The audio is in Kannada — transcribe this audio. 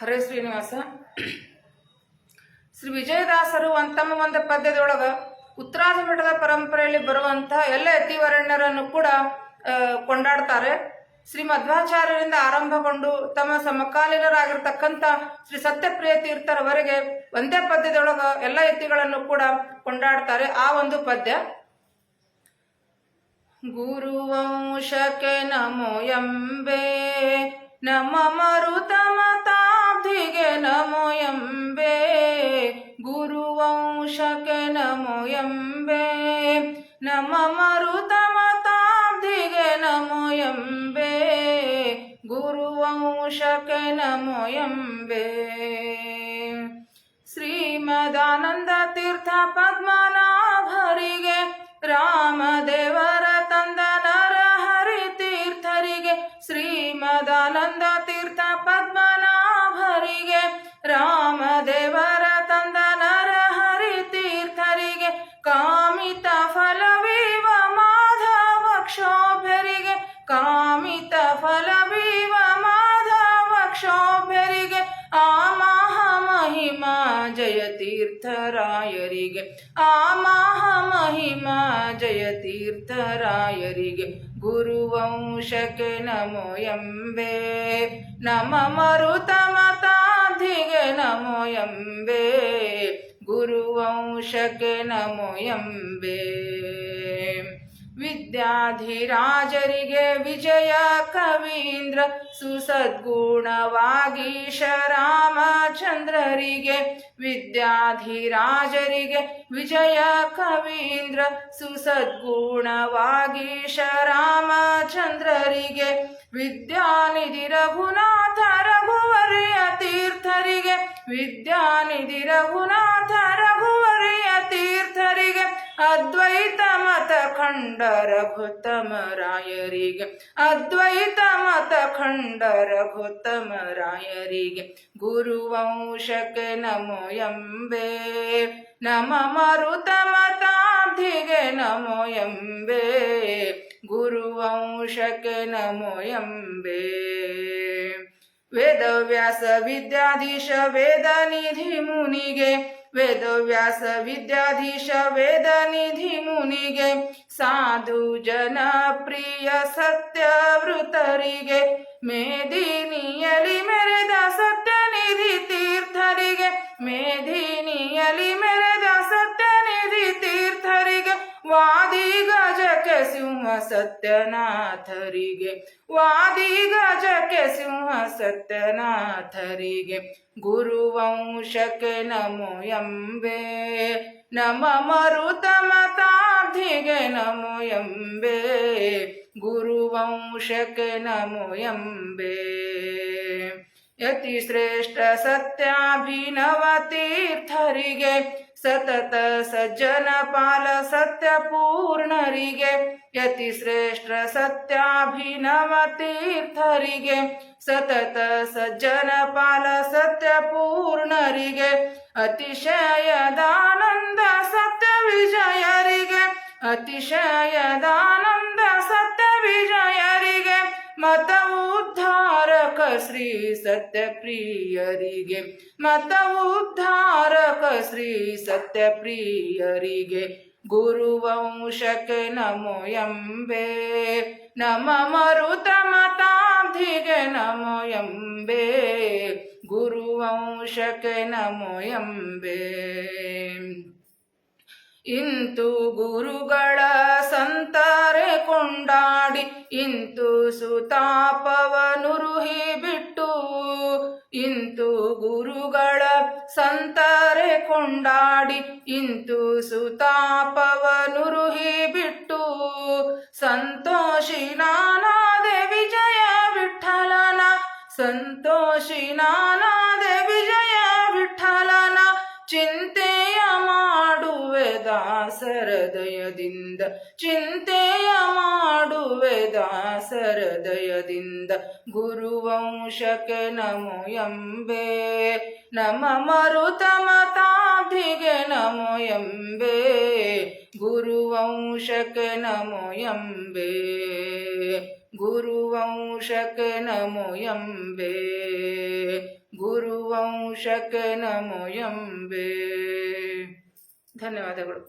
ಹರೇ ಶ್ರೀನಿವಾಸ. ಶ್ರೀ ವಿಜಯದಾಸರು ತಮ್ಮ ಒಂದು ಪದ್ಯದೊಳಗ ಉತ್ತರಾದ ಮಠದ ಪರಂಪರೆಯಲ್ಲಿ ಬರುವಂತಹ ಎಲ್ಲ ಯತಿವರಣ್ಯರನ್ನು ಕೂಡ ಕೊಂಡಾಡ್ತಾರೆ. ಶ್ರೀ ಮಧ್ವಾಚಾರ್ಯರಿಂದ ಆರಂಭಗೊಂಡು ತಮ್ಮ ಸಮಕಾಲೀನರಾಗಿರ್ತಕ್ಕಂಥ ಶ್ರೀ ಸತ್ಯಪ್ರಿಯ ತೀರ್ಥರವರೆಗೆ ಒಂದೇ ಪದ್ಯದೊಳಗ ಎಲ್ಲ ಯತಿಗಳನ್ನು ಕೂಡ ಕೊಂಡಾಡ್ತಾರೆ ಆ ಒಂದು ಪದ್ಯ. ಗುರುವಂಶಕ್ಕೆ ನಮೋ ಎಂಬೆ, ನಮ್ಮ ಮರುತ ಗುರುವಂಶಕ್ಕೆ ನಮೋ ಎಂಬೆ ನಮ್ಮ ಮರುತ ಮತಾಬ್ಧಿಗೆ ನಮೋ ಎಂಬೆ ಗುರುವಂಶಕ್ಕೆ ನಮೋ ಎಂಬೆ ಶ್ರೀಮದಾನಂದ ತೀರ್ಥ ಪದ್ಮನಾಭರಿಗೆ, ರಾಮದೇವರ ತಂದ ನರಹರಿ ತೀರ್ಥರಿಗೆ, ಶ್ರೀಮದಾನಂದ ಜಯ ತೀರ್ಥರಾಯರಿಗೆ. ಆ ಮಹಾಮಹಿಮಾ ಜಯ ತೀರ್ಥರಾಯರಿಗೆ. ಗುರುವಂಶಕ್ಕೆ ನಮೋ ಎಂಬೆ. ನಮ ಮರುತ ಮತಾಧಿಗೆ ನಮೋ ಎಂಬೆ. ಗುರುವಂಶಕ್ಕೆ ನಮೋ ಎಂಬೆ. ವಿದ್ಯಾಧಿರಾಜರಿಗೆ ವಿಜಯ ಕವೀಂದ್ರ ಸುಸದ್ಗುಣವಾಗೀಶ ರಾಮಚಂದ್ರರಿಗೆ ವಿದ್ಯಾಧಿರಾಜರಿಗೆ ವಿಜಯ ಕವೀಂದ್ರ ಸುಸದ್ಗುಣವಾಗೀಶ ರಾಮಚಂದ್ರರಿಗೆ ವಿದ್ಯಾನಿಧಿ ರಘುನಾಥ ರಘುವರ್ಯ ತೀರ್ಥರಿಗೆ ವಿದ್ಯಾನಿಧಿ ರಘುನಾಥ ರಘುವರ್ಯ ತೀರ್ಥರಿಗೆ ಅದ್ವೈತ ಮತ ಖಂಡ ರಘುತ್ತಮರಾಯರಿಗೆ ಅದ್ವೈತ ಮತ ಖಂಡ ರಘುತ್ತಮರಾಯರಿಗೆ ಗುರುವಂಶಕ್ಕೆ ನಮೋ ಎಂಬೆ ನಮ ಮರುತ ಮತಾಬ್ಧಿಗೆ ನಮೋ ಎಂಬೆ ಗುರುವಂಶಕ್ಕೆ ನಮೋ ಎಂಬೆ. ವೇದವ್ಯಾಸ ವಿದ್ಯಾಧೀಶ ವೇದ ನಿಧಿ ಮುನಿಗೆ वेदव्यास विद्याधीश वेदनिधि मुनिगे साधु जन प्रिय सत्यवृतरी मेदिनियली ವಾದಿ ಗಜಕ್ಕೆ ಸಿಂಹ ಸತ್ಯನಾಥರಿಗೆ ವಾದಿ ಗಜಕ್ಕೆ ಸಿಂಹ ಸತ್ಯನಾಥರಿಗೆ ಗುರುವಂಶಕ್ಕೆ ನಮೋ ಎಂಬೆ ನಮ ಮರುತ ಮತಾಬ್ಧಿಗೆ ನಮೋ ಎಂಬೆ ಗುರುವಂಶಕ್ಕೆ ನಮೋ ಎಂಬೆ ಯತಿ ಶ್ರೇಷ್ಠ ಸತ್ಯಾಭಿನವ ತೀರ್ಥರಿಗೆ ಸತತ ಸಜ್ಜನ ಪಾಲ ಸತ್ಯ ಪೂರ್ಣರಿಗೆ ಯತಿ ಶ್ರೇಷ್ಠ ಸತ್ಯಾಭಿನವ ತೀರ್ಥರಿಗೆ ಸತತ ಸಜ್ಜನ ಪಾಲ ಸತ್ಯ ಪೂರ್ಣರಿಗೆ ಅತಿಶಯದಾನಂದ ಸತ್ಯ ವಿಜಯರಿಗೆ ಅತಿಶಯದಾನಂದ ಸತ್ಯ ವಿಜಯರಿಗೆ ಮತ ಶ್ರೀ ಸತ್ಯಪ್ರಿಯರಿಗೆ, ಮತ ಉದ್ಧಾರಕ ಶ್ರೀ ಸತ್ಯ ಪ್ರಿಯರಿಗೆ ಗುರುವಂಶಕ್ಕೆ ನಮೋ ಎಂಬೆ. ನಮ ಮರುತ ಮತಾಧಿಗೆ ನಮೋ ಎಂಬೆ. ಗುರುವಂಶಕ್ಕೆ ನಮೋ ಎಂಬೆ. ಇಂತು ಗುರುಗಳ ಸಂತಾರೆ ಕೊಂಡಾಡಿ ಇಂತು ಸುತಾಪವನುರುಹಿ ಬಿಟ್ಟು ಇಂತು ಗುರುಗಳ ಸಂತರೆ ಕೊಂಡಾಡಿ ಇಂತು ಸುತಾಪವನುರುಹಿ ಬಿಟ್ಟು, ಸಂತೋಷಿ ನಾನಾದೆ ವಿಜಯ ವಿಠಲನ, ಸಂತೋಷಿ ನಾನಾದೆ ವಿಜಯ ವಿಠಲನ ಚಿಂತೆಯ ಮಾಡುವೆ ದಾಸರ ದಯದಿಂದ ಚಿಂತೆಯ ಮಾಡುವೆ ದಾಸರದಯದಿಂದ ಗುರುವಂಶಕ್ಕೆ ನಮೋ ಎಂಬೆ. ನಮ ಮರುತ ಮತಾಧಿಗೆ ನಮೋ ಎಂಬೆ. ಗುರುವಂಶಕ್ಕೆ ನಮೋ ಎಂಬೆ. ಗುರುವಂಶಕ್ಕೆ ನಮೋ ಎಂಬೆ. ನಮೋ ಎಂಬೆ. ಧನ್ಯವಾದಗಳು